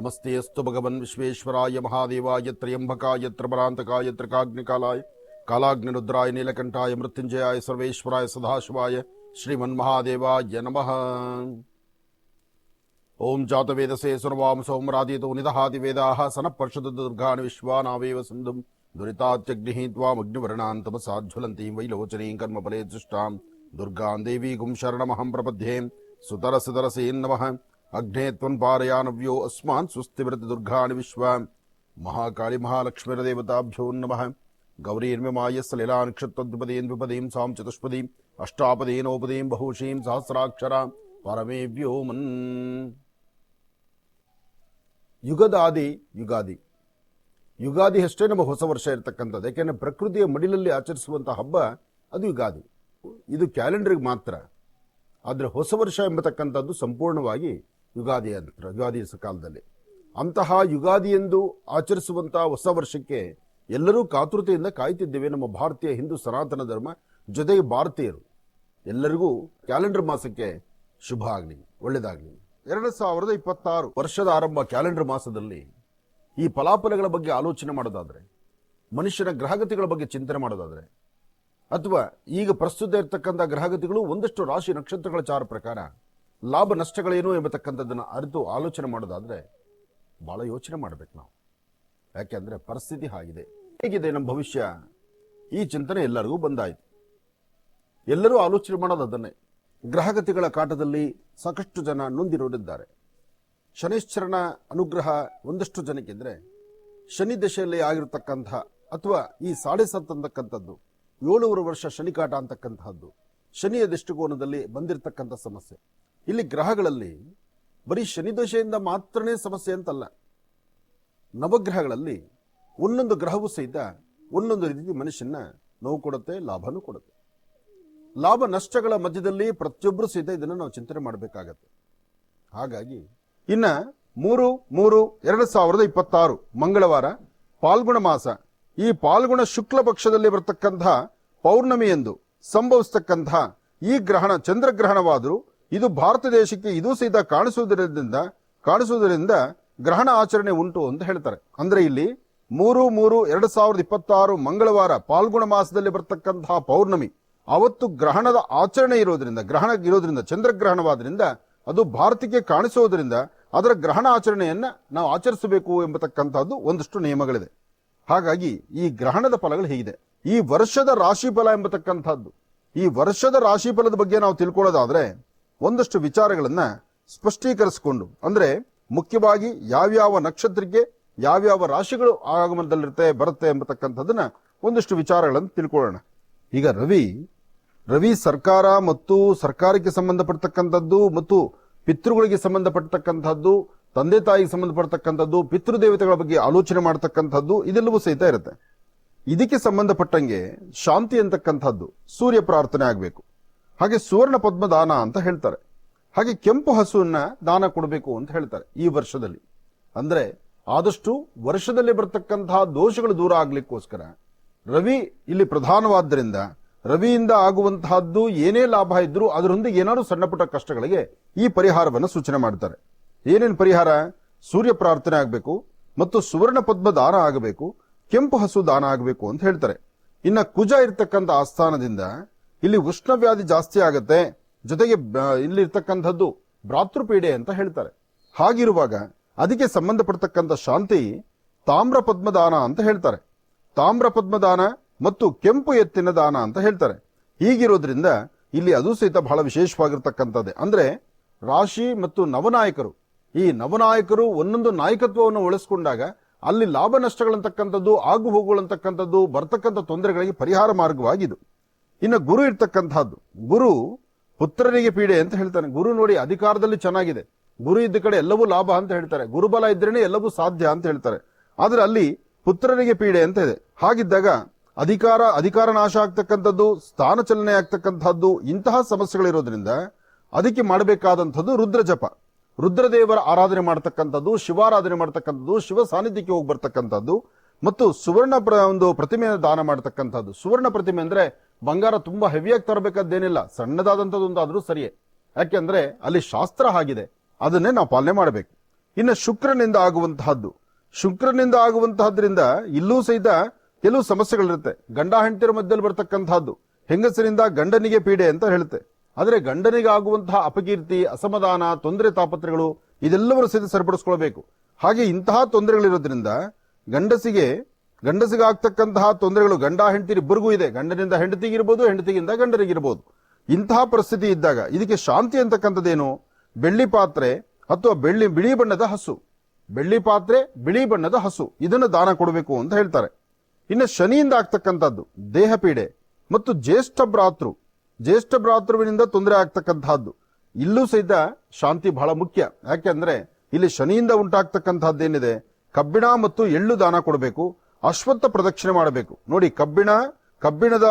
नमस्तेऽस्तु भगवन् विश्वेश्वराय महादेवाय त्र्यम्बकाय त्रिभरान्तकाय त्रिकाग्निकालाय कालाग्निरुद्राय, नीलकण्ठाय मृत्युञ्जयाय सर्वेश्वराय, सदाशिवाय, श्रीमन्महादेवाय नमः। ओम जातवेदसे सुनवाम सोमरादितो निदहाति वेदाः सनः पर्षदुर्गान् विश्वानावेव सिन्धुम्, दुरितात्यग्निः त्वामग्निवर्णान् तपसाज्ज्वलन्तीं वैलोचनीं कर्मफले जुष्टां दुर्गां देवीगुं शरणमहं प्रपद्ये सुतरसुतरसेन् नमः। ನಮಃ ಅಗ್ನೇ ತ್ವನ್ಪಾರಯಾನವ್ಯೋ ಅಸ್ಮಾನ್ ಸುಸ್ತಿವೃತ ದುರ್ಗಾಣಿ ವಿಶ್ವ ಮಹಾಕಾಳಿ ಮಹಾಲಕ್ಷ್ಮೀರದೇವತಾಭ್ಯೋ ನಮಃ ಗೌರೀರ್ಮ್ಯಮಾಯ ಸಲಿಲಾ ನಕ್ಷತ್ರದ್ವಿಪದೀಂ ದ್ವಿಪದೀಂ ಸಾಂ ಚತುಷ್ಪದೀಂ ಅಷ್ಟಾಪದೀನೋಪದೀಂ ಬಹುಶೀಂ ಸಹಸ್ರಾಕ್ಷರ ಪರಮೇ ವ್ಯೋಮನ್ ಯುಗದಾದಿ ಯುಗಾದಿ ಯುಗಾದಿ ಅಷ್ಟೇ ನಮ್ಮ ಹೊಸ ವರ್ಷ ಇರತಕ್ಕಂಥದ್ದು ಯಾಕೆಂದ್ರೆ ಪ್ರಕೃತಿಯ ಮಡಿಲಲ್ಲಿ ಆಚರಿಸುವಂಥ ಹಬ್ಬ ಅದು ಯುಗಾದಿ ಇದು ಕ್ಯಾಲೆಂಡರ್ಗೆ ಮಾತ್ರ ಆದರೆ ಹೊಸ ವರ್ಷ ಎಂಬತಕ್ಕಂಥದ್ದು ಸಂಪೂರ್ಣವಾಗಿ ಯುಗಾದಿ ಅಂತ ಯುಗಾದಿ ಕಾಲದಲ್ಲಿ. ಅಂತಹ ಯುಗಾದಿ ಎಂದು ಆಚರಿಸುವಂಥ ಹೊಸ ವರ್ಷಕ್ಕೆ ಎಲ್ಲರೂ ಕಾತುರತೆಯಿಂದ ಕಾಯ್ತಿದ್ದೇವೆ ನಮ್ಮ ಭಾರತೀಯ ಹಿಂದೂ ಸನಾತನ ಧರ್ಮ ಜೊತೆಗೆ ಭಾರತೀಯರು ಎಲ್ಲರಿಗೂ ಕ್ಯಾಲೆಂಡರ್ ಮಾಸಕ್ಕೆ ಶುಭ ಆಗಲಿ, ಒಳ್ಳೆಯದಾಗಲಿ. ಎರಡು ಸಾವಿರದ ಇಪ್ಪತ್ತಾರು ವರ್ಷದ ಆರಂಭ ಕ್ಯಾಲೆಂಡರ್ ಮಾಸದಲ್ಲಿ ಈ ಫಲಾಫಲಗಳ ಬಗ್ಗೆ ಆಲೋಚನೆ ಮಾಡೋದಾದರೆ, ಮನುಷ್ಯನ ಗ್ರಹಗತಿಗಳ ಬಗ್ಗೆ ಚಿಂತನೆ ಮಾಡೋದಾದರೆ, ಅಥವಾ ಈಗ ಪ್ರಸ್ತುತ ಇರತಕ್ಕಂಥ ಗ್ರಹಗತಿಗಳು ಒಂದಷ್ಟು ರಾಶಿ ನಕ್ಷತ್ರಗಳ ಚಾರ ಪ್ರಕಾರ ಲಾಭ ನಷ್ಟಗಳೇನು ಎಂಬತಕ್ಕಂಥದ್ದನ್ನು ಅರಿತು ಆಲೋಚನೆ ಮಾಡೋದಾದರೆ ಭಾಳ ಯೋಚನೆ ಮಾಡಬೇಕು ನಾವು. ಯಾಕೆಂದರೆ ಪರಿಸ್ಥಿತಿ ಹಾಗಿದೆ. ಹೇಗಿದೆ ನಮ್ಮ ಭವಿಷ್ಯ? ಈ ಚಿಂತನೆ ಎಲ್ಲರಿಗೂ ಬಂದಾಯಿತು. ಎಲ್ಲರೂ ಆಲೋಚನೆ ಮಾಡೋದು ಅದನ್ನೇ. ಗ್ರಹಗತಿಗಳ ಕಾಟದಲ್ಲಿ ಸಾಕಷ್ಟು ಜನ ನೊಂದಿರೋರಿದ್ದಾರೆ. ಶನಿಶ್ಚರನ ಅನುಗ್ರಹ ಒಂದಷ್ಟು ಜನಕ್ಕಿದ್ರೆ ಶನಿ ದಶೆಯಲ್ಲಿ ಆಗಿರತಕ್ಕಂತಹ ಅಥವಾ ಈ ಸಾಡೆ ಸತ್ತು ಅಂತಕ್ಕಂಥದ್ದು, ಏಳುವರೆ ವರ್ಷ ಶನಿಕಾಟ ಅಂತಕ್ಕಂತಹದ್ದು ಶನಿಯ ದೃಷ್ಟಿಕೋನದಲ್ಲಿ ಬಂದಿರತಕ್ಕಂಥ ಸಮಸ್ಯೆ. ಇಲ್ಲಿ ಗ್ರಹಗಳಲ್ಲಿ ಬರೀ ಶನಿ ದಶೆಯಿಂದ ಮಾತ್ರನೇ ಸಮಸ್ಯೆ ಅಂತಲ್ಲ. ನವಗ್ರಹಗಳಲ್ಲಿ ಒಂದೊಂದು ಗ್ರಹವೂ ಸಹಿತ ಒಂದೊಂದು ರೀತಿ ಮನುಷ್ಯನ ನೋವು ಕೊಡುತ್ತೆ, ಲಾಭನೂ ಕೊಡುತ್ತೆ. ಲಾಭ ನಷ್ಟಗಳ ಮಧ್ಯದಲ್ಲಿ ಪ್ರತಿಯೊಬ್ಬರು ಸಹಿತ ಇದನ್ನು ನಾವು ಚಿಂತನೆ ಮಾಡಬೇಕಾಗತ್ತೆ. ಹಾಗಾಗಿ ಇನ್ನ ಮೂರು ಮೂರು, ಎರಡು ಸಾವಿರದ ಇಪ್ಪತ್ತಾರು ಮಂಗಳವಾರ ಪಾಲ್ಗುಣ ಮಾಸ. ಈ ಪಾಲ್ಗುಣ ಶುಕ್ಲ ಪಕ್ಷದಲ್ಲಿ ಬರತಕ್ಕಂತಹ ಪೌರ್ಣಮಿ ಎಂದು ಸಂಭವಿಸತಕ್ಕಂತಹ ಈ ಗ್ರಹಣ, ಚಂದ್ರಗ್ರಹಣವಾದರೂ ಇದು ಭಾರತ ದೇಶಕ್ಕೆ ಇದು ಸಹಿತ ಕಾಣಿಸುವುದರಿಂದ ಕಾಣಿಸುವುದರಿಂದ ಗ್ರಹಣ ಆಚರಣೆ ಉಂಟು ಅಂತ ಹೇಳ್ತಾರೆ. ಅಂದ್ರೆ ಇಲ್ಲಿ ಮೂರು ಮೂರು ಎರಡು ಸಾವಿರದ ಇಪ್ಪತ್ತಾರು ಮಂಗಳವಾರ ಪಾಲ್ಗುಣ ಮಾಸದಲ್ಲಿ ಬರ್ತಕ್ಕಂತಹ ಪೌರ್ಣಮಿ. ಅವತ್ತು ಗ್ರಹಣದ ಆಚರಣೆ ಇರೋದ್ರಿಂದ, ಗ್ರಹಣ ಇರೋದ್ರಿಂದ, ಚಂದ್ರಗ್ರಹಣವಾದ್ರಿಂದ ಅದು ಭಾರತಕ್ಕೆ ಕಾಣಿಸೋದ್ರಿಂದ ಅದರ ಗ್ರಹಣ ಆಚರಣೆಯನ್ನ ನಾವು ಆಚರಿಸಬೇಕು ಎಂಬತಕ್ಕಂತಹದ್ದು ಒಂದಷ್ಟು ನಿಯಮಗಳಿದೆ. ಹಾಗಾಗಿ ಈ ಗ್ರಹಣದ ಫಲಗಳು ಹೇಗಿದೆ. ಈ ವರ್ಷದ ರಾಶಿಫಲ ಎಂಬತಕ್ಕಂಥದ್ದು ಈ ವರ್ಷದ ರಾಶಿಫಲದ ಬಗ್ಗೆ ನಾವು ತಿಳ್ಕೊಳ್ಳೋದಾದ್ರೆ ಒಂದಷ್ಟು ವಿಚಾರಗಳನ್ನು ಸ್ಪಷ್ಟೀಕರಿಸಿಕೊಂಡು, ಅಂದ್ರೆ ಮುಖ್ಯವಾಗಿ ಯಾವ್ಯಾವ ನಕ್ಷತ್ರಕ್ಕೆ ಯಾವ್ಯಾವ ರಾಶಿಗಳು ಆಗಮನದಲ್ಲಿರುತ್ತೆ, ಬರುತ್ತೆ ಎಂಬತಕ್ಕಂಥದ್ದನ್ನ ಒಂದಷ್ಟು ವಿಚಾರಗಳನ್ನು ತಿಳ್ಕೊಳ್ಳೋಣ. ಈಗ ರವಿ ರವಿ ಸರ್ಕಾರ ಮತ್ತು ಸರ್ಕಾರಕ್ಕೆ ಸಂಬಂಧಪಡ್ತಕ್ಕಂಥದ್ದು ಮತ್ತು ಪಿತೃಗಳಿಗೆ ಸಂಬಂಧಪಟ್ಟತಕ್ಕಂಥದ್ದು ತಂದೆ ತಾಯಿಗೆ ಸಂಬಂಧಪಡ್ತಕ್ಕಂಥದ್ದು, ಪಿತೃದೇವತೆಗಳ ಬಗ್ಗೆ ಆಲೋಚನೆ ಮಾಡತಕ್ಕಂಥದ್ದು, ಇದೆಲ್ಲವೂ ಸಹಿತ ಇರುತ್ತೆ. ಇದಕ್ಕೆ ಸಂಬಂಧಪಟ್ಟಂಗೆ ಶಾಂತಿ ಅಂತಕ್ಕಂಥದ್ದು ಸೂರ್ಯ ಪ್ರಾರ್ಥನೆ ಆಗಬೇಕು. ಹಾಗೆ ಸುವರ್ಣ ಪದ್ಮ ದಾನ ಅಂತ ಹೇಳ್ತಾರೆ. ಹಾಗೆ ಕೆಂಪು ಹಸುವನ್ನ ದಾನ ಕೊಡಬೇಕು ಅಂತ ಹೇಳ್ತಾರೆ ಈ ವರ್ಷದಲ್ಲಿ. ಅಂದ್ರೆ ಆದಷ್ಟು ವರ್ಷದಲ್ಲಿ ಬರ್ತಕ್ಕಂತಹ ದೋಷಗಳು ದೂರ ಆಗ್ಲಿಕ್ಕೋಸ್ಕರ ರವಿ ಇಲ್ಲಿ ಪ್ರಧಾನವಾದ್ದರಿಂದ, ರವಿಯಿಂದ ಆಗುವಂತಹದ್ದು ಏನೇ ಲಾಭ ಇದ್ರೂ ಅದರೊಂದಿಗೆ ಏನಾದ್ರು ಸಣ್ಣಪುಟ್ಟ ಕಷ್ಟಗಳಿಗೆ ಈ ಪರಿಹಾರವನ್ನು ಸೂಚನೆ ಮಾಡ್ತಾರೆ. ಏನೇನು ಪರಿಹಾರ? ಸೂರ್ಯ ಪ್ರಾರ್ಥನೆ ಆಗಬೇಕು ಮತ್ತು ಸುವರ್ಣ ಪದ್ಮ ದಾನ ಆಗಬೇಕು, ಕೆಂಪು ಹಸು ದಾನ ಆಗಬೇಕು ಅಂತ ಹೇಳ್ತಾರೆ. ಇನ್ನ ಕುಜ ಇರತಕ್ಕಂಥ ಆಸ್ಥಾನದಿಂದ ಇಲ್ಲಿ ಉಷ್ಣವ್ಯಾಧಿ ಜಾಸ್ತಿ ಆಗುತ್ತೆ. ಜೊತೆಗೆ ಬ- ಇಲ್ಲಿ ಇರ್ತಕ್ಕಂಥದ್ದು ಭ್ರಾತೃಪೀಡೆ ಅಂತ ಹೇಳ್ತಾರೆ. ಹಾಗಿರುವಾಗ ಅದಕ್ಕೆ ಸಂಬಂಧಪಡ್ತಕ್ಕಂಥ ಶಾಂತಿ ತಾಮ್ರ ಪದ್ಮದಾನ ಅಂತ ಹೇಳ್ತಾರೆ. ತಾಮ್ರ ಪದ್ಮದಾನ ಮತ್ತು ಕೆಂಪು ಎತ್ತಿನ ದಾನ ಅಂತ ಹೇಳ್ತಾರೆ. ಹೀಗಿರೋದ್ರಿಂದ ಇಲ್ಲಿ ಅದು ಸಹಿತ ಬಹಳ ವಿಶೇಷವಾಗಿರ್ತಕ್ಕಂಥದ್ದೇ. ಅಂದ್ರೆ ರಾಶಿ ಮತ್ತು ನವನಾಯಕರು. ಈ ನವನಾಯಕರು ಒಂದೊಂದು ನಾಯಕತ್ವವನ್ನು ಉಳಿಸ್ಕೊಂಡಾಗ ಅಲ್ಲಿ ಲಾಭ ನಷ್ಟಗಳಂತಕ್ಕಂಥದ್ದು ಆಗು ಹೋಗುಗಳಂತಕ್ಕಂಥದ್ದು ಬರ್ತಕ್ಕಂಥ ತೊಂದರೆಗಳಿಗೆ ಪರಿಹಾರ ಮಾರ್ಗವಾಗಿದು ಇನ್ನು ಗುರು ಇರ್ತಕ್ಕಂಥದ್ದು. ಗುರು ಪುತ್ರನಿಗೆ ಪೀಡೆ ಅಂತ ಹೇಳ್ತಾನೆ ಗುರು ನೋಡಿ ಅಧಿಕಾರದಲ್ಲಿ ಚೆನ್ನಾಗಿದೆ. ಗುರು ಇದ್ದ ಕಡೆ ಎಲ್ಲವೂ ಲಾಭ ಅಂತ ಹೇಳ್ತಾರೆ. ಗುರುಬಲ ಇದ್ರೇನೆ ಎಲ್ಲವೂ ಸಾಧ್ಯ ಅಂತ ಹೇಳ್ತಾರೆ. ಆದ್ರೆ ಅಲ್ಲಿ ಪುತ್ರನಿಗೆ ಪೀಡೆ ಅಂತ ಇದೆ. ಹಾಗಿದ್ದಾಗ ಅಧಿಕಾರ ಅಧಿಕಾರ ನಾಶ ಆಗ್ತಕ್ಕಂಥದ್ದು, ಸ್ಥಾನ ಚಲನೆ ಆಗ್ತಕ್ಕಂಥದ್ದು, ಇಂತಹ ಸಮಸ್ಯೆಗಳಿರೋದ್ರಿಂದ ಅದಕ್ಕೆ ಮಾಡಬೇಕಾದಂಥದ್ದು ರುದ್ರ ಜಪ ರುದ್ರದೇವರ ಆರಾಧನೆ ಮಾಡ್ತಕ್ಕಂಥದ್ದು, ಶಿವಾರಾಧನೆ ಮಾಡ್ತಕ್ಕಂಥದ್ದು, ಶಿವ ಸಾನ್ನಿಧ್ಯಕ್ಕೆ ಹೋಗಿ ಬರ್ತಕ್ಕಂಥದ್ದು, ಮತ್ತು ಸುವರ್ಣ ಒಂದು ಪ್ರತಿಮೆಯನ್ನು ದಾನ ಮಾಡ್ತಕ್ಕಂಥದ್ದು. ಸುವರ್ಣ ಪ್ರತಿಮೆ ಅಂದ್ರೆ ಬಂಗಾರ ತುಂಬಾ ಹೆವಿಯಾಗಿ ತರಬೇಕಾದ್ದೇನಿಲ್ಲ ಸಣ್ಣದಾದಂಥದ್ದು ಒಂದಾದರೂ ಸರಿಯೇ. ಯಾಕೆಂದ್ರೆ ಅಲ್ಲಿ ಶಾಸ್ತ್ರ ಆಗಿದೆ, ಅದನ್ನೇ ನಾವು ಪಾಲನೆ ಮಾಡಬೇಕು. ಇನ್ನು ಶುಕ್ರನಿಂದ ಆಗುವಂತಹದ್ದು, ಶುಕ್ರನಿಂದ ಆಗುವಂತಹದ್ರಿಂದ ಇಲ್ಲೂ ಸಹಿತ ಕೆಲವು ಸಮಸ್ಯೆಗಳಿರುತ್ತೆ. ಗಂಡ ಹೆಂಡತಿರ ಮಧ್ಯದಲ್ಲಿ ಬರ್ತಕ್ಕಂತಹದ್ದು ಹೆಂಗಸರಿಂದ ಗಂಡನಿಗೆ ಪೀಡೆ ಅಂತ ಹೇಳುತ್ತೆ. ಆದರೆ ಗಂಡನಿಗೆ ಆಗುವಂತಹ ಅಪಕೀರ್ತಿ, ಅಸಮಾಧಾನ, ತೊಂದರೆ ತಾಪತ್ರೆಗಳು ಇದೆಲ್ಲವರು ಸಹಿತ ಸರಿಪಡಿಸ್ಕೊಳ್ಬೇಕು. ಹಾಗೆ ಇಂತಹ ತೊಂದರೆಗಳಿರೋದ್ರಿಂದ ಗಂಡಸಿಗೆ ಗಂಡಸಿಗೆ ಆಗ್ತಕ್ಕಂತಹ ತೊಂದರೆಗಳು ಗಂಡ ಹೆಂಡತಿ ಇಬ್ಬರಿಗೂ ಇದೆ. ಗಂಡನಿಂದ ಹೆಂಡತಿಗಿರ್ಬೋದು ಹೆಂಡತಿಗಿಂದ ಗಂಡನಿಗಿರ್ಬೋದು ಇಂತಹ ಪರಿಸ್ಥಿತಿ ಇದ್ದಾಗ ಇದಕ್ಕೆ ಶಾಂತಿ ಅಂತಕ್ಕಂಥದ್ದೇನು? ಬೆಳ್ಳಿ ಪಾತ್ರೆ ಅಥವಾ ಬೆಳ್ಳಿ ಬಿಳಿ ಬಣ್ಣದ ಹಸು. ಬೆಳ್ಳಿ ಪಾತ್ರೆ, ಬಿಳಿ ಬಣ್ಣದ ಹಸು. ಇದನ್ನು ದಾನ ಕೊಡಬೇಕು ಅಂತ ಹೇಳ್ತಾರೆ. ಇನ್ನು ಶನಿಯಿಂದ ಆಗ್ತಕ್ಕಂಥದ್ದು ದೇಹ ಪೀಡೆ ಮತ್ತು ಜ್ಯೇಷ್ಠ ಭ್ರಾತೃ. ಜ್ಯೇಷ್ಠ ಭ್ರಾತೃವಿನಿಂದ ತೊಂದರೆ ಆಗ್ತಕ್ಕಂತಹದ್ದು ಇಲ್ಲೂ ಸಹಿತ ಶಾಂತಿ ಬಹಳ ಮುಖ್ಯ. ಯಾಕೆಂದ್ರೆ ಇಲ್ಲಿ ಶನಿಯಿಂದ ಉಂಟಾಗ್ತಕ್ಕಂತಹದ್ದೇನಿದೆ ಕಬ್ಬಿಣ ಮತ್ತು ಎಳ್ಳು ದಾನ ಕೊಡಬೇಕು. ಅಶ್ವತ್ಥ ಪ್ರದಕ್ಷಿಣೆ ಮಾಡಬೇಕು. ನೋಡಿ, ಕಬ್ಬಿಣ, ಕಬ್ಬಿಣದ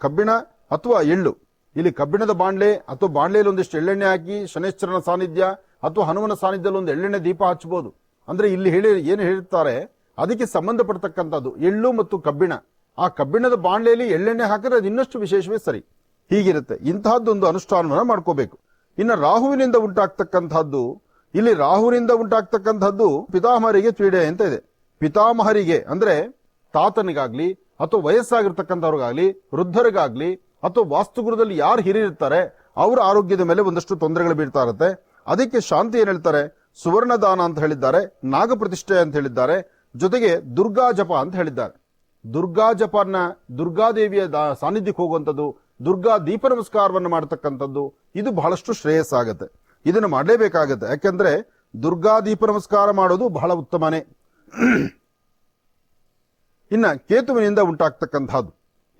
ಕಬ್ಬಿಣ ಅಥವಾ ಎಳ್ಳು. ಇಲ್ಲಿ ಕಬ್ಬಿಣದ ಬಾಂಡ್ಲೆ ಅಥವಾ ಬಾಂಡ್ಲೆಯಲ್ಲಿ ಒಂದಿಷ್ಟು ಎಳ್ಳೆಣ್ಣೆ ಹಾಕಿ, ಶನೇಶ್ವರನ ಸಾನ್ನಿಧ್ಯ ಅಥವಾ ಹನುಮನ ಸಾನ್ನಿಧ್ಯದಲ್ಲಿ ಒಂದು ಎಳ್ಳೆಣ್ಣೆ ದೀಪ ಹಚ್ಚಬಹುದು. ಅಂದ್ರೆ ಇಲ್ಲಿ ಹೇಳಿ, ಏನು ಹೇಳ್ತಾರೆ, ಅದಕ್ಕೆ ಸಂಬಂಧಪಡ್ತಕ್ಕಂಥದ್ದು ಎಳ್ಳು ಮತ್ತು ಕಬ್ಬಿಣ. ಆ ಕಬ್ಬಿಣದ ಬಾಂಡ್ಲೆಯಲ್ಲಿ ಎಳ್ಳೆಣ್ಣೆ ಹಾಕಿದ್ರೆ ಅದು ಇನ್ನಷ್ಟು ವಿಶೇಷವೇ ಸರಿ. ಹೀಗಿರುತ್ತೆ. ಇಂತಹದ್ದೊಂದು ಅನುಷ್ಠಾನವನ್ನು ಮಾಡ್ಕೋಬೇಕು. ಇನ್ನು ರಾಹುವಿನಿಂದ ಉಂಟಾಗ್ತಕ್ಕಂಥದ್ದು, ಇಲ್ಲಿ ರಾಹುವಿನಿಂದ ಉಂಟಾಗ್ತಕ್ಕಂಥದ್ದು ಪಿತಾಮಹರಿಗೆ ಪೀಡೆ ಅಂತ ಇದೆ. ಪಿತಾಮಹರಿಗೆ, ಅಂದ್ರೆ ತಾತನಿಗಾಗ್ಲಿ, ಅಥವಾ ವಯಸ್ಸಾಗಿರ್ತಕ್ಕಂಥವ್ರಿಗಾಗ್ಲಿ, ವೃದ್ಧರಿಗಾಗ್ಲಿ, ಅಥವಾ ವಾಸ್ತುಗುರದಲ್ಲಿ ಯಾರು ಹಿರಿಯಿರ್ತಾರೆ ಅವರ ಆರೋಗ್ಯದ ಮೇಲೆ ಒಂದಷ್ಟು ತೊಂದರೆಗಳು ಬೀಳ್ತಾ ಇರುತ್ತೆ. ಅದಕ್ಕೆ ಶಾಂತಿ ಏನು ಹೇಳ್ತಾರೆ? ಸುವರ್ಣದಾನ ಅಂತ ಹೇಳಿದ್ದಾರೆ ನಾಗ ಪ್ರತಿಷ್ಠೆ ಅಂತ ಹೇಳಿದ್ದಾರೆ, ಜೊತೆಗೆ ದುರ್ಗಾ ಜಪ ಅಂತ ಹೇಳಿದ್ದಾರೆ. ದುರ್ಗಾ ಜಪನ ದುರ್ಗಾದೇವಿಯ ದಾ- ಸಾನ್ನಿಧ್ಯಕ್ಕೆ ಹೋಗುವಂಥದ್ದು, ದುರ್ಗಾ ದೀಪ ನಮಸ್ಕಾರವನ್ನು ಮಾಡತಕ್ಕಂಥದ್ದು, ಇದು ಬಹಳಷ್ಟು ಶ್ರೇಯಸ್ಸಾಗತ್ತೆ. ಇದನ್ನು ಮಾಡಲೇಬೇಕಾಗತ್ತೆ. ಯಾಕೆಂದ್ರೆ ದುರ್ಗಾ ದೀಪ ನಮಸ್ಕಾರ ಮಾಡೋದು ಬಹಳ ಉತ್ತಮನೇ. ಇನ್ನ ಕೇತುವಿನಿಂದ ಉಂಟಾಗ್ತಕ್ಕಂತಹದ್ದು.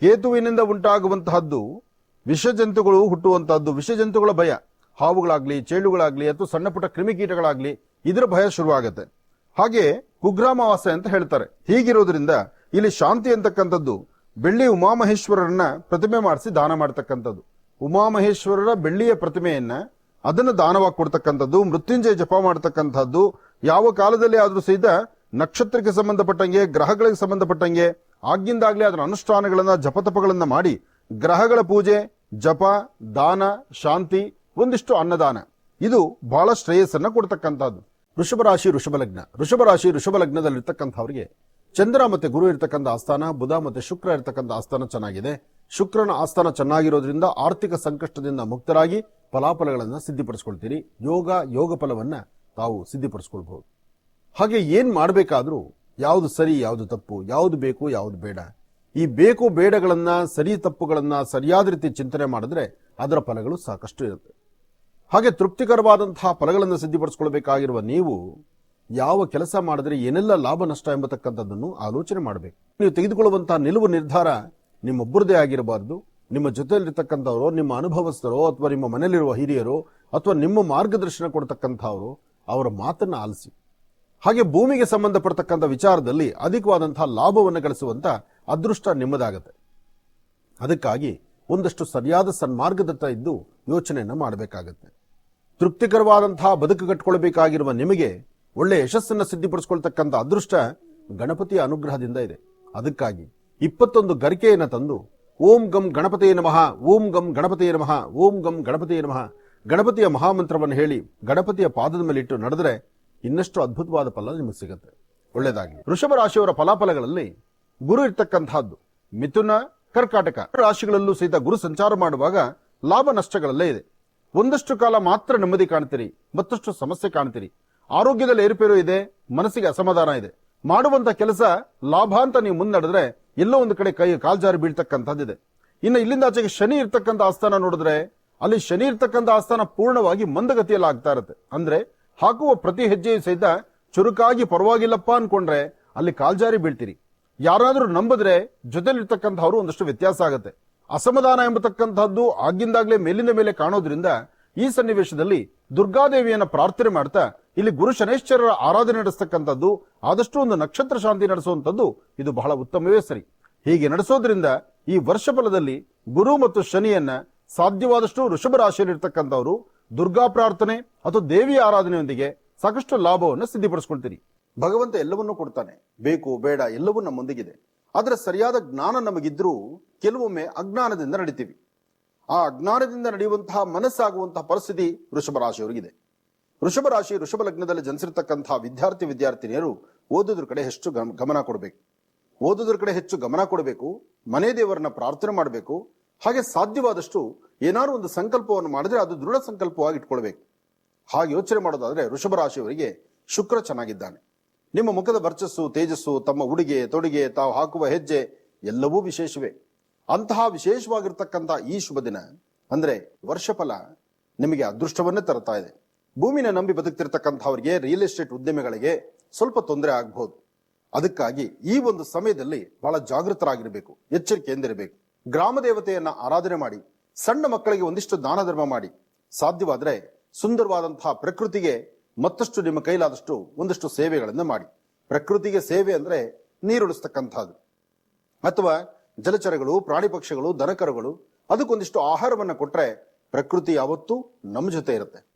ಕೇತುವಿನಿಂದ ಉಂಟಾಗುವಂತಹದ್ದು ವಿಷಜಂತುಗಳು ಹುಟ್ಟುವಂತಹದ್ದು. ವಿಷಜಂತುಗಳ ಭಯ. ಹಾವುಗಳಾಗ್ಲಿ, ಚೇಳುಗಳಾಗ್ಲಿ, ಅಥವಾ ಸಣ್ಣ ಪುಟ್ಟ ಕ್ರಿಮಿಕೀಟಗಳಾಗ್ಲಿ, ಇದರ ಭಯ ಶುರುವಾಗುತ್ತೆ. ಹಾಗೆ ಕುಗ್ರಾಮವಾಸ ಅಂತ ಹೇಳ್ತಾರೆ. ಹೀಗಿರೋದ್ರಿಂದ ಇಲ್ಲಿ ಶಾಂತಿ ಅಂತಕ್ಕಂಥದ್ದು ಬೆಳ್ಳಿ ಉಮಾಮಹೇಶ್ವರರನ್ನ ಪ್ರತಿಮೆ ಮಾಡಿಸಿ ದಾನ ಮಾಡತಕ್ಕಂಥದ್ದು. ಉಮಾಮಹೇಶ್ವರರ ಬೆಳ್ಳಿಯ ಪ್ರತಿಮೆಯನ್ನ ಅದನ್ನು ದಾನವಾಗಿ ಕೊಡ್ತಕ್ಕಂಥದ್ದು, ಮೃತ್ಯುಂಜಯ ಜಪ ಮಾಡತಕ್ಕಂಥದ್ದು. ಯಾವ ಕಾಲದಲ್ಲಿ ಆದರೂ ಸಹಿತ ನಕ್ಷತ್ರಕ್ಕೆ ಸಂಬಂಧಪಟ್ಟಂಗೆ, ಗ್ರಹಗಳಿಗೆ ಸಂಬಂಧಪಟ್ಟಂಗೆ, ಆಗಿಂದಾಗಲೇ ಅದರ ಅನುಷ್ಠಾನಗಳನ್ನು, ಜಪತಪಗಳನ್ನ ಮಾಡಿ ಗ್ರಹಗಳ ಪೂಜೆ, ಜಪ, ದಾನ, ಶಾಂತಿ, ಒಂದಿಷ್ಟು ಅನ್ನದಾನ. ಇದು ಬಹಳ ಶ್ರೇಯಸ್ಸನ್ನು ಕೊಡ್ತಕ್ಕಂಥದ್ದು. ವೃಷಭರಾಶಿ ವೃಷಭರಾಶಿ ಋಷಭ ರಾಶಿ ವೃಷಭ ಲಗ್ನದಲ್ಲಿರ್ತಕ್ಕಂಥವ್ರಿಗೆ ಚಂದ್ರ ಮತ್ತೆ ಗುರು ಇರ್ತಕ್ಕಂಥ ಆಸ್ಥಾನ, ಬುಧ ಮತ್ತೆ ಶುಕ್ರ ಇರ್ತಕ್ಕಂಥ ಆಸ್ಥಾನ ಚೆನ್ನಾಗಿದೆ. ಶುಕ್ರನ ಆಸ್ಥಾನ ಚೆನ್ನಾಗಿರೋದ್ರಿಂದ ಆರ್ಥಿಕ ಸಂಕಷ್ಟದಿಂದ ಮುಕ್ತರಾಗಿ ಫಲಾಫಲಗಳನ್ನು ಸಿದ್ಧಿಪಡಿಸ್ಕೊಳ್ತೀರಿ. ಯೋಗ ಯೋಗ ಫಲವನ್ನ ತಾವು ಸಿದ್ಧಿಪಡಿಸ್ಕೊಳ್ಬಹುದು. ಹಾಗೆ ಏನ್ ಮಾಡಬೇಕಾದ್ರೂ ಯಾವುದು ಸರಿ, ಯಾವುದು ತಪ್ಪು, ಯಾವುದು ಬೇಕು, ಯಾವುದು ಬೇಡ. ಈ ಬೇಕು, ಬೇಡಗಳನ್ನ, ಸರಿ ತಪ್ಪುಗಳನ್ನ ಸರಿಯಾದ ರೀತಿ ಚಿಂತನೆ ಮಾಡಿದ್ರೆ ಅದರ ಫಲಗಳು ಸಾಕಷ್ಟು ಇರುತ್ತೆ. ಹಾಗೆ ತೃಪ್ತಿಕರವಾದಂತಹ ಫಲಗಳನ್ನು ಸಿದ್ಧಿಪಡಿಸ್ಕೊಳ್ಬೇಕಾಗಿರುವ ನೀವು ಯಾವ ಕೆಲಸ ಮಾಡಿದ್ರೆ ಏನೆಲ್ಲ ಲಾಭ, ನಷ್ಟ ಎಂಬತಕ್ಕಂಥದ್ದನ್ನು ಆಲೋಚನೆ ಮಾಡಬೇಕು. ನೀವು ತೆಗೆದುಕೊಳ್ಳುವಂತಹ ನಿಲುವು ನಿರ್ಧಾರ ನಿಮ್ಮೊಬ್ಬರದೇ ಆಗಿರಬಾರದು. ನಿಮ್ಮ ಜೊತೆಯಲ್ಲಿರ್ತಕ್ಕಂಥವರು, ನಿಮ್ಮ ಅನುಭವಸ್ಥರೋ, ಅಥವಾ ನಿಮ್ಮ ಮನೆಯಲ್ಲಿರುವ ಹಿರಿಯರು, ಅಥವಾ ನಿಮ್ಮ ಮಾರ್ಗದರ್ಶನ ಕೊಡ್ತಕ್ಕಂಥವರು, ಅವರ ಮಾತನ್ನ ಆಲಿಸಿ. ಹಾಗೆ ಭೂಮಿಗೆ ಸಂಬಂಧಪಡ್ತಕ್ಕಂಥ ವಿಚಾರದಲ್ಲಿ ಅಧಿಕವಾದಂತಹ ಲಾಭವನ್ನು ಗಳಿಸುವಂತ ಅದೃಷ್ಟ ನಿಮ್ಮದಾಗತ್ತೆ. ಅದಕ್ಕಾಗಿ ಒಂದಷ್ಟು ಸರಿಯಾದ ಸನ್ಮಾರ್ಗದತ್ತ ಇದ್ದು ಯೋಚನೆಯನ್ನು ಮಾಡಬೇಕಾಗತ್ತೆ. ತೃಪ್ತಿಕರವಾದಂತಹ ಬದುಕು ಕಟ್ಕೊಳ್ಬೇಕಾಗಿರುವ ನಿಮಗೆ ಒಳ್ಳೆ ಯಶಸ್ಸನ್ನು ಸಿದ್ಧಿಪಡಿಸ್ಕೊಳ್ತಕ್ಕಂಥ ಅದೃಷ್ಟ ಗಣಪತಿಯ ಅನುಗ್ರಹದಿಂದ ಇದೆ. ಅದಕ್ಕಾಗಿ ಇಪ್ಪತ್ತೊಂದು ಗರಿಕೆಯನ್ನು ತಂದು ಓಂ ಗಂ ಗಣಪತಿಯ ನಮಃ, ಓಂ ಗಂ ಗಣಪತಿಯ ನಮಃ, ಓಂ ಗಂ ಗಣಪತಿಯ ನಮಃ, ಗಣಪತಿಯ ಮಹಾಮಂತ್ರವನ್ನು ಹೇಳಿ ಗಣಪತಿಯ ಪಾದದ ಮೇಲೆ ಇಟ್ಟು ನಡೆದ್ರೆ ಇನ್ನಷ್ಟು ಅದ್ಭುತವಾದ ಫಲ ನಿಮಗೆ ಸಿಗುತ್ತೆ. ಒಳ್ಳೆಯದಾಗಿ ವೃಷಭ ರಾಶಿಯವರ ಫಲಾಫಲಗಳಲ್ಲಿ ಗುರು ಇರ್ತಕ್ಕಂತಹದ್ದು ಮಿಥುನ, ಕರ್ಕಾಟಕ ರಾಶಿಗಳಲ್ಲೂ ಸಹಿತ ಗುರು ಸಂಚಾರ ಮಾಡುವಾಗ ಲಾಭ ನಷ್ಟಗಳಲ್ಲೇ ಇದೆ. ಒಂದಷ್ಟು ಕಾಲ ಮಾತ್ರ ನೆಮ್ಮದಿ ಕಾಣ್ತೀರಿ, ಮತ್ತಷ್ಟು ಸಮಸ್ಯೆ ಕಾಣ್ತೀರಿ. ಆರೋಗ್ಯದಲ್ಲಿ ಏರುಪೇರು ಇದೆ, ಮನಸ್ಸಿಗೆ ಅಸಮಾಧಾನ ಇದೆ. ಮಾಡುವಂತ ಕೆಲಸ ಲಾಭ ಅಂತ ನೀವು ಮುನ್ನಡೆದ್ರೆ ಎಲ್ಲೋ ಒಂದು ಕಡೆ ಕೈ ಕಾಲ್ಜಾರಿ ಬೀಳ್ತಕ್ಕಂಥದ್ದಿದೆ. ಇನ್ನು ಇಲ್ಲಿಂದ ಆಚೆಗೆ ಶನಿ ಇರ್ತಕ್ಕಂಥ ಆಸ್ಥಾನ ನೋಡಿದ್ರೆ ಅಲ್ಲಿ ಶನಿ ಇರ್ತಕ್ಕಂಥ ಆಸ್ಥಾನ ಪೂರ್ಣವಾಗಿ ಮಂದಗತಿಯಲ್ಲಿ ಆಗ್ತಾ ಇರುತ್ತೆ. ಅಂದ್ರೆ ಹಾಕುವ ಪ್ರತಿ ಹೆಜ್ಜೆಯು ಸಹಿತ ಚುರುಕಾಗಿ ಪರವಾಗಿಲ್ಲಪ್ಪ ಅನ್ಕೊಂಡ್ರೆ ಅಲ್ಲಿ ಕಾಲ್ಜಾರಿ ಬೀಳ್ತೀರಿ. ಯಾರಾದ್ರೂ ನಂಬಿದ್ರೆ ಜೊತೆಲಿರ್ತಕ್ಕಂಥವ್ರು ಒಂದಷ್ಟು ವ್ಯತ್ಯಾಸ ಆಗುತ್ತೆ. ಅಸಮಾಧಾನ ಎಂಬತಕ್ಕಂಥದ್ದು ಆಗಿಂದಾಗ್ಲೇ ಮೇಲಿಂದ ಮೇಲೆ ಕಾಣೋದ್ರಿಂದ ಈ ಸನ್ನಿವೇಶದಲ್ಲಿ ದುರ್ಗಾದೇವಿಯನ್ನ ಪ್ರಾರ್ಥನೆ ಮಾಡ್ತಾ ಇಲ್ಲಿ ಗುರು ಶನೇಶ್ವರರ ಆರಾಧನೆ ನಡೆಸ್ತಕ್ಕಂಥದ್ದು ಆದಷ್ಟು ಒಂದು ನಕ್ಷತ್ರ ಶಾಂತಿ ನಡೆಸುವಂಥದ್ದು ಇದು ಬಹಳ ಉತ್ತಮವೇ ಸರಿ. ಹೀಗೆ ನಡೆಸೋದ್ರಿಂದ ಈ ವರ್ಷ ಫಲದಲ್ಲಿ ಗುರು ಮತ್ತು ಶನಿಯನ್ನ ಸಾಧ್ಯವಾದಷ್ಟು ವೃಷಭ ರಾಶಿಯಲ್ಲಿರ್ತಕ್ಕಂಥವರು ದುರ್ಗಾ ಪ್ರಾರ್ಥನೆ ಅಥವಾ ದೇವಿ ಆರಾಧನೆಯೊಂದಿಗೆ ಸಾಕಷ್ಟು ಲಾಭವನ್ನು ಸಿದ್ಧಿಪಡಿಸ್ಕೊಳ್ತೀರಿ. ಭಗವಂತ ಎಲ್ಲವನ್ನೂ ಕೊಡ್ತಾನೆ. ಬೇಕು, ಬೇಡ, ಎಲ್ಲವೂ ನಮ್ಮೊಂದಿಗಿದೆ. ಆದರೆ ಸರಿಯಾದ ಜ್ಞಾನ ನಮಗಿದ್ರೂ ಕೆಲವೊಮ್ಮೆ ಅಜ್ಞಾನದಿಂದ ನಡಿತೀವಿ. ಆ ಅಜ್ಞಾನದಿಂದ ನಡೆಯುವಂತಹ ಮನಸ್ಸಾಗುವಂತಹ ಪರಿಸ್ಥಿತಿ ವೃಷಭ ರಾಶಿಯವರಿಗಿದೆ. ವೃಷಭ ರಾಶಿ, ವೃಷಭ ಲಗ್ನದಲ್ಲಿ ಜನಿಸಿರ್ತಕ್ಕಂತಹ ವಿದ್ಯಾರ್ಥಿ, ವಿದ್ಯಾರ್ಥಿನಿಯರು ಓದೋದ್ರ ಕಡೆ ಹೆಚ್ಚು ಗಮನ ಕೊಡಬೇಕು. ಓದೋದ್ರ ಕಡೆ ಹೆಚ್ಚು ಗಮನ ಕೊಡಬೇಕು. ಮನೆ ದೇವರನ್ನ ಪ್ರಾರ್ಥನೆ ಮಾಡಬೇಕು. ಹಾಗೆ ಸಾಧ್ಯವಾದಷ್ಟು ಏನಾದ್ರು ಒಂದು ಸಂಕಲ್ಪವನ್ನು ಮಾಡಿದ್ರೆ ಅದು ದೃಢ ಸಂಕಲ್ಪವಾಗಿ ಇಟ್ಕೊಳ್ಬೇಕು. ಹಾಗೆ ಯೋಚನೆ ಮಾಡೋದಾದ್ರೆ ವೃಷಭ ರಾಶಿಯವರಿಗೆ ಶುಕ್ರ ಚೆನ್ನಾಗಿದ್ದಾನೆ. ನಿಮ್ಮ ಮುಖದ ವರ್ಚಸ್ಸು, ತೇಜಸ್ಸು, ತಮ್ಮ ಉಡುಗೆ, ತೊಡುಗೆ, ತಾವು ಹಾಕುವ ಹೆಜ್ಜೆ ಎಲ್ಲವೂ ವಿಶೇಷವೇ. ಅಂತಹ ವಿಶೇಷವಾಗಿರ್ತಕ್ಕಂಥ ಈ ಶುಭ ದಿನ ಅಂದ್ರೆ ವರ್ಷಫಲ ನಿಮಗೆ ಅದೃಷ್ಟವನ್ನೇ ತರುತ್ತಾ ಇದೆ. ಭೂಮಿನ ನಂಬಿ ಬದುಕ್ತಿರ್ತಕ್ಕಂಥವರಿಗೆ ರಿಯಲ್ ಎಸ್ಟೇಟ್ ಉದ್ಯಮಿಗಳಿಗೆ ಸ್ವಲ್ಪ ತೊಂದರೆ ಆಗಬಹುದು ಅದಕ್ಕಾಗಿ ಈ ಒಂದು ಸಮಯದಲ್ಲಿ ಬಹಳ ಜಾಗೃತರಾಗಿರಬೇಕು, ಎಚ್ಚರಿಕೆಯಿಂದಿರಬೇಕು. ಗ್ರಾಮ ದೇವತೆಯನ್ನ ಆರಾಧನೆ ಮಾಡಿ, ಸಣ್ಣ ಮಕ್ಕಳಿಗೆ ಒಂದಿಷ್ಟು ದಾನ ಧರ್ಮ ಮಾಡಿ, ಸಾಧ್ಯವಾದರೆ ಸುಂದರವಾದಂತಹ ಪ್ರಕೃತಿಗೆ ಮತ್ತಷ್ಟು ನಿಮ್ಮ ಕೈಲಾದಷ್ಟು ಒಂದಷ್ಟು ಸೇವೆಗಳನ್ನು ಮಾಡಿ. ಪ್ರಕೃತಿಗೆ ಸೇವೆ ಅಂದ್ರೆ ನೀರುಳಿಸ್ತಕ್ಕಂಥದ್ದು ಅಥವಾ ಜಲಚರಗಳು, ಪ್ರಾಣಿ ಪಕ್ಷಿಗಳು, ದನಕರುಗಳು, ಅದಕ್ಕೊಂದಿಷ್ಟು ಆಹಾರವನ್ನು ಕೊಟ್ರೆ ಪ್ರಕೃತಿ ಯಾವತ್ತೂ ನಮ್ಮ ಜೊತೆ ಇರುತ್ತೆ.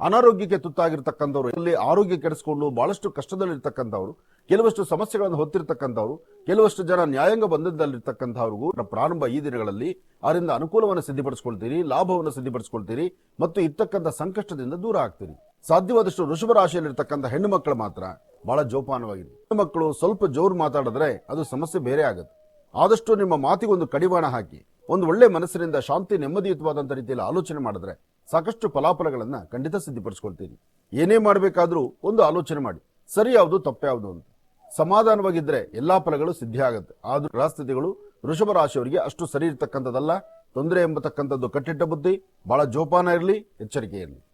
ಅನಾರೋಗ್ಯಕ್ಕೆ ತುತ್ತಾಗಿರ್ತಕ್ಕಂಥವ್ರು, ಇಲ್ಲಿ ಆರೋಗ್ಯ ಕೆಡಿಸ್ಕೊಂಡು ಬಹಳಷ್ಟು ಕಷ್ಟದಲ್ಲಿರ್ತಕ್ಕಂಥವ್ರು, ಕೆಲವಷ್ಟು ಸಮಸ್ಯೆಗಳನ್ನು ಹೊತ್ತಿರ್ತಕ್ಕಂಥವ್ರು, ಕೆಲವಷ್ಟು ಜನ ನ್ಯಾಯಾಂಗ ಬಂಧದಲ್ಲಿರ್ತಕ್ಕಂಥವ್ರಿಗೂ ಪ್ರಾರಂಭ ಈ ದಿನಗಳಲ್ಲಿ ಅದರಿಂದ ಅನುಕೂಲವನ್ನು ಸಿದ್ಧಪಡಿಸ್ಕೊಳ್ತೀರಿ, ಲಾಭವನ್ನು ಸಿದ್ಧಪಡಿಸ್ಕೊಳ್ತೀರಿ ಮತ್ತು ಇರ್ತಕ್ಕಂಥ ಸಂಕಷ್ಟದಿಂದ ದೂರ ಆಗ್ತೀರಿ. ಸಾಧ್ಯವಾದಷ್ಟು ವೃಷಭ ರಾಶಿಯಲ್ಲಿರ್ತಕ್ಕಂಥ ಹೆಣ್ಣು ಮಕ್ಕಳು ಮಾತ್ರ ಬಹಳ ಜೋಪಾನವಾಗಿದೆ. ಹೆಣ್ಣು ಮಕ್ಕಳು ಸ್ವಲ್ಪ ಜೋರು ಮಾತಾಡಿದ್ರೆ ಅದು ಸಮಸ್ಯೆ ಬೇರೆ ಆಗುತ್ತೆ. ಆದಷ್ಟು ನಿಮ್ಮ ಮಾತಿಗೊಂದು ಕಡಿವಾಣ ಹಾಕಿ, ಒಂದು ಒಳ್ಳೆ ಮನಸ್ಸಿನಿಂದ ಶಾಂತಿ, ನೆಮ್ಮದಿಯುತವಾದಂಥ ರೀತಿಯಲ್ಲಿ ಆಲೋಚನೆ ಮಾಡಿದ್ರೆ ಸಾಕಷ್ಟು ಫಲಾಫಲಗಳನ್ನ ಖಂಡಿತ ಸಿದ್ಧಪಡಿಸ್ಕೊಳ್ತೀನಿ. ಏನೇ ಮಾಡಬೇಕಾದ್ರೂ ಒಂದು ಆಲೋಚನೆ ಮಾಡಿ. ಸರಿ ಯಾವುದು ತಪ್ಪ್ಯಾವುದು ಅಂತ. ಸಮಾಧಾನವಾಗಿದ್ದರೆ ಎಲ್ಲಾ ಫಲಗಳು ಸಿದ್ಧಿ ಆಗುತ್ತೆ. ಆದ್ರೂ ಗ್ರಹಸ್ಥಿತಿಗಳು ವೃಷಭ ರಾಶಿಯವರಿಗೆ ಅಷ್ಟು ಸರಿ ಇರ್ತಕ್ಕಂಥದ್ದಲ್ಲ. ತೊಂದರೆ ಎಂಬತಕ್ಕಂಥದ್ದು ಕಟ್ಟಿಟ್ಟ ಬುದ್ಧಿ, ಬಹಳ ಜೋಪಾನ ಇರಲಿ, ಎಚ್ಚರಿಕೆ ಇರಲಿ.